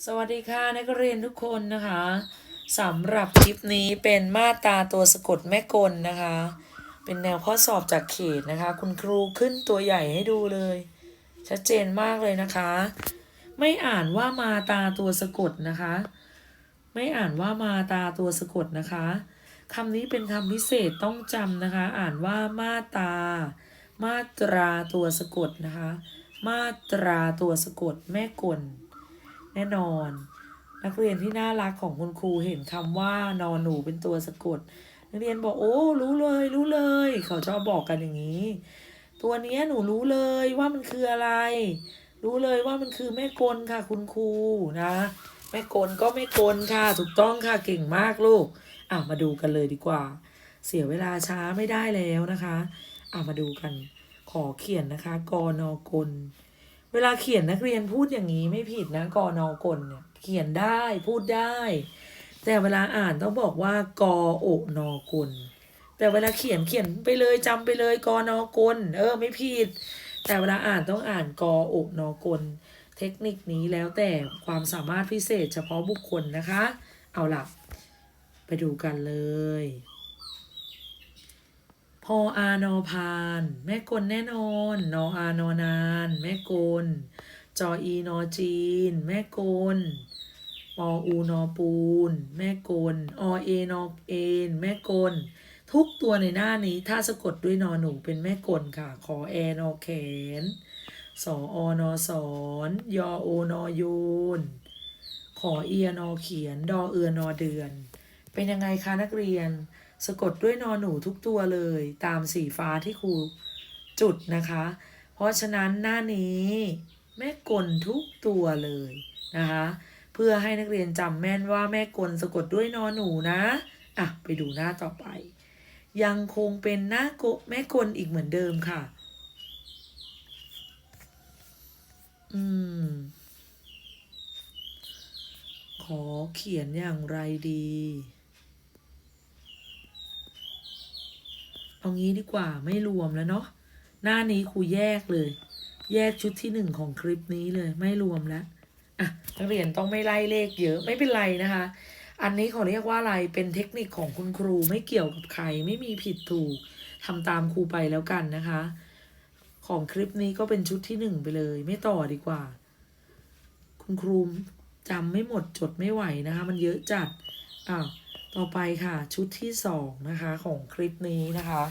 สวัสดีค่ะนักเรียนทุกคนนะคะสำหรับคลิปนี้เป็นมาตราตัวสะกดแม่กลนะคะ เป็นแนวข้อสอบจากเขตนะคะ คุณครูขึ้นตัวใหญ่ให้ดูเลย ชัดเจนมากเลยนะคะ ไม่อ่านว่ามาตาตัวสะกดนะคะ ไม่อ่านว่ามาตาตัวสะกดนะคะคำนี้เป็นคำพิเศษต้องจำนะคะ อ่านว่ามาตา มาตราตัวสะกดนะคะ มาตราตัวสะกดแม่กล แน่นอน นักเรียนที่น่ารักของคุณครูเห็นคำว่านอนหนูเป็นตัวสะกด นักเรียนบอกโอ้ รู้เลย รู้เลย เขาชอบบอกกันอย่างนี้ ตัวนี้หนูรู้เลยว่ามันคืออะไร รู้เลยว่ามันคือแม่กลค่ะคุณครูนะแม่กลก็แม่กลค่ะ ถูกต้องค่ะเก่งมากลูกอะมาดูกันเลยดีกว่า เสียเวลาช้าไม่ได้แล้วนะคะอะมาดูกัน ขอเขียนนะคะกอนอกล เวลาเขียนนักเรียนพูดอย่างนี้ไม่ผิดนะกอนอกลเนี่ย เขียนได้พูดได้ แต่เวลาอ่านต้องบอกว่ากอโอนอกลแต่เวลาเขียนเขียนไปเลยจำไปเลยกอนอกลเออไม่ผิด แต่เวลาอ่านต้องอ่านกอโอนอกลเทคนิคนี้แล้วแต่ความสามารถพิเศษเฉพาะบุคคลนะคะ เอาล่ะ ไปดูกันเลย ออานอพาน แม่กลแน่นอน นออานอนาน แม่กล จออีนอจีน แม่กลปออูนอปูน แม่กล อเอนอเอนแม่กล ทุกตัวในหน้านี้ถ้าสะกดด้วยนอหนูเป็นแม่กลค่ะ ขอแอนอแขน สออนอสอนยอโอนอโยนขอเอียนอเขียน ดอเอือนอเดือน เป็นยังไงคะนักเรียน สะกดด้วยนอนหนูทุกตัวเลย ตามสีฟ้าที่ครูจุดนะคะ เพราะฉะนั้นหน้านี้แม่กลทุกตัวเลยนะคะ เพื่อให้นักเรียนจำแม่นว่าแม่กลสะกดด้วยนอนหนูนะ อะ ไปดูหน้าต่อไป ยังคงเป็นหน้าโกแม่กลอีกเหมือนเดิมค่ะ อืม ขอเขียนอย่างไรดี เอางี้ดีกว่าไม่รวมแล้วเนาะหน้านี้ครูแยกเลย แยกชุดที่หนึ่งของคลิปนี้เลยไม่รวมแล้วอะนักเรียนต้องไม่ไล่เลขเยอะไม่เป็นไรนะคะ อันนี้เขาเรียกว่าอะไรเป็นเทคนิคของคุณครูไม่เกี่ยวกับใครไม่มีผิดถูกทำตามครูไปแล้วกันนะคะ ของคลิปนี้ก็เป็นชุดที่หนึ่งไปเลย ไม่ต่อดีกว่า คุณครูจำไม่หมดจดไม่ไหวนะคะ มันเยอะจัดอ้าว ต่อไปค่ะชุดที่สองนะคะของคลิปนี้นะคะ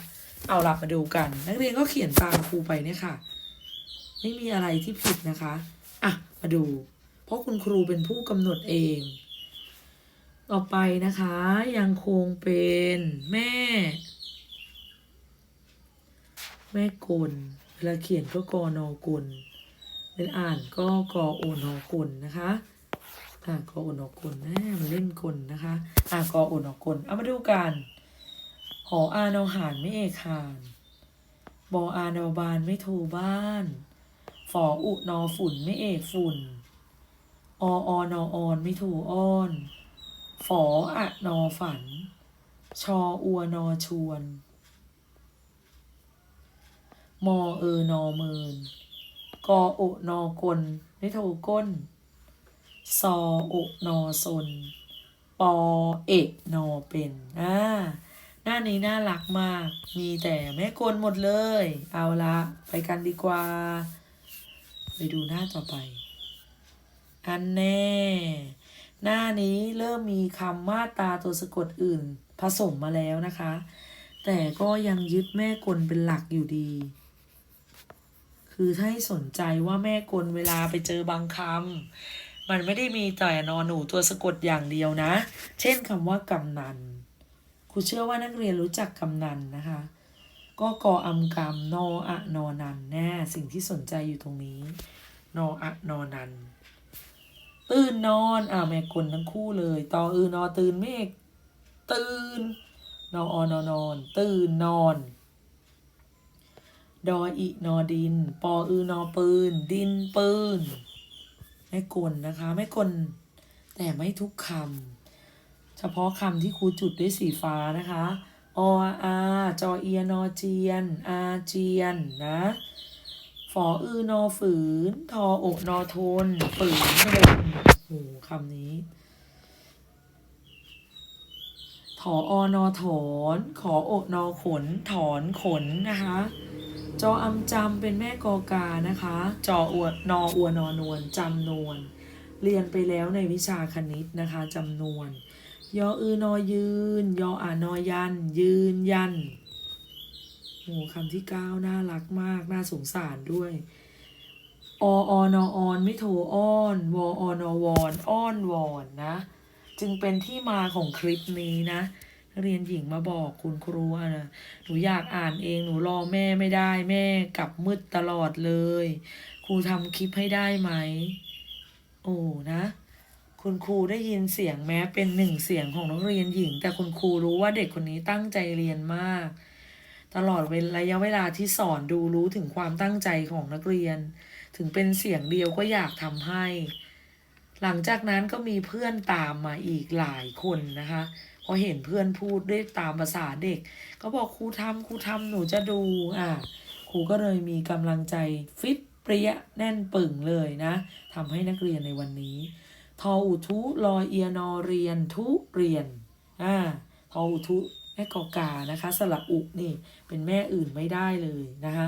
เอาลับมาดูกัน นักเรียนก็เขียนตามครูไปเนี่ยค่ะ ไม่มีอะไรที่ผิดนะคะอะมาดู เพราะคุณครูเป็นผู้กำหนดเอง ต่อไปนะคะยังคงเป็นแม่ แม่กลเวลาเขียนก็กอนอกลเป็นอ่านก็กอโอนอกลนะคะ อ่ากอโอนอกกลนะมันเล่นกลนะคะ อ่ากอโอนอกกลเอามาดูกันหออานอหานไม่เอกหานบออานอบานไม่โทบ้านฝออุนอฝุ่นไม่เอกฝุ่น อออนอออนไม่โทอ้อน ฝออะนอฝัน ชออัวนอชวน มอเออนอเมิน กอโอนอกลไม่โทก้น ซอโอนอซนปอเอกนอเป็นอ่าหน้านี้น่ารักมาก มีแต่แม่กลหมดเลย เอาละไปกันดีกว่า ไปดูหน้าต่อไป อันแน่ หน้านี้เริ่มมีคำมาตาตัวสะกดอื่น ผสมมาแล้วนะคะ แต่ก็ยังยึดแม่กลเป็นหลักอยู่ดี คือถ้าให้สนใจว่าแม่กลเวลาไปเจอบางคำ มันไม่ได้มีแต่นอนหนูตัวสะกดอย่างเดียวนะ เช่นคำว่ากำนันครูเชื่อว่านักเรียนรู้จักกำนันนะคะ ก็กออำกรรมนออะนอนันแน่สิ่งที่สนใจอยู่ตรงนี้ นออะนอนันตื่นนอนอ่าแม่กลทั้งคู่เลยต่ออือนอตื่นเมฆตื่นนออนอนอน ตื่นนอน ดออินอดิน ปออือนอปืน ดินปืน ไม่กลนะคะ ไม่กลแต่ไม่ทุกคำเฉพาะคำที่ครูจุดด้วยสีฟ้านะคะออาจอเอียนอเจียน อาเจียนนะฝออือนอฝืน ทออกนอทน ฝืนทนโอ้หคำนี้ถออนอถอน ขออกนอขน ถอนขนนะคะ จออำจำเป็นแม่กอกานะคะ จออวนออวนอนวลจำนวน เรียนไปแล้วในวิชาคณิตนะคะจำนวน ยออือนอยืน ยออานอยัน ยืนยันโอ้คำที่เก้าน่ารักมาก น่าสงสารด้วยอออนออนไม่โทอ้อนวออนอวอนอ้อนวอนนะ จึงเป็นที่มาของคลิปนี้นะ นักเรียนหญิงมาบอกคุณครูอะนะหนูอยากอ่านเองหนูรอแม่ไม่ได้แม่กลับมืดตลอดเลย ครูทำคลิปให้ได้ไหม โอ้นะ คุณครูได้ยินเสียงแม้เป็นหนึ่งเสียงของนักเรียนหญิง แต่คุณครูรู้ว่าเด็กคนนี้ตั้งใจเรียนมาก ตลอดเวลระยะเวลาที่สอนดูรู้ถึงความตั้งใจของนักเรียน ถึงเป็นเสียงเดียวก็อยากทำให้ หลังจากนั้นก็มีเพื่อนตามมาอีกหลายคนนะคะพอเห็นเพื่อนพูดด้วยตามภาษาเด็ก ก็บอกครูทำครูทำหนูจะดูอะครูก็เลยมีกำลังใจฟิตเปรี้ยแน่นปึ่งเลยนะทำให้นักเรียนในวันนี้ ทออุทุลอเอียนอเรียนทุเรียนอ่าทออุทุแม่กอกานะคะ สระอุนี่เป็นแม่อื่นไม่ได้เลยนะคะ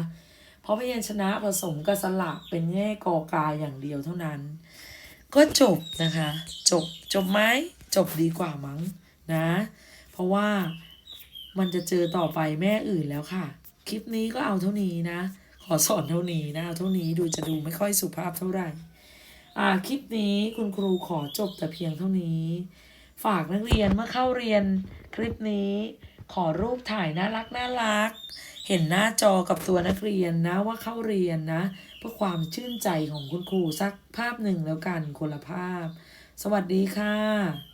เพราะพยัญชนะผสมกับสระเป็นแง่กอกาอย่างเดียวเท่านั้น ก็จบนะคะ จบจบไหมจบดีกว่ามั้งนะ เพราะว่ามันจะเจอต่อไปแม่อื่นแล้วค่ะ คลิปนี้ก็เอาเท่านี้นะ ขอสอนเท่านี้นะเอาเท่านี้ดูจะดูไม่ค่อยสุภาพเท่าไหร่อ่าคลิปนี้คุณครูขอจบแต่เพียงเท่านี้ ฝากนักเรียนเมื่อเข้าเรียนคลิปนี้ขอรูปถ่ายน่ารักน่ารัก เห็นหน้าจอกับตัวนักเรียนนะว่าเข้าเรียนนะ เพื่อความชื่นใจของคุณครูสักภาพหนึ่งแล้วกันคนละภาพ สวัสดีค่ะ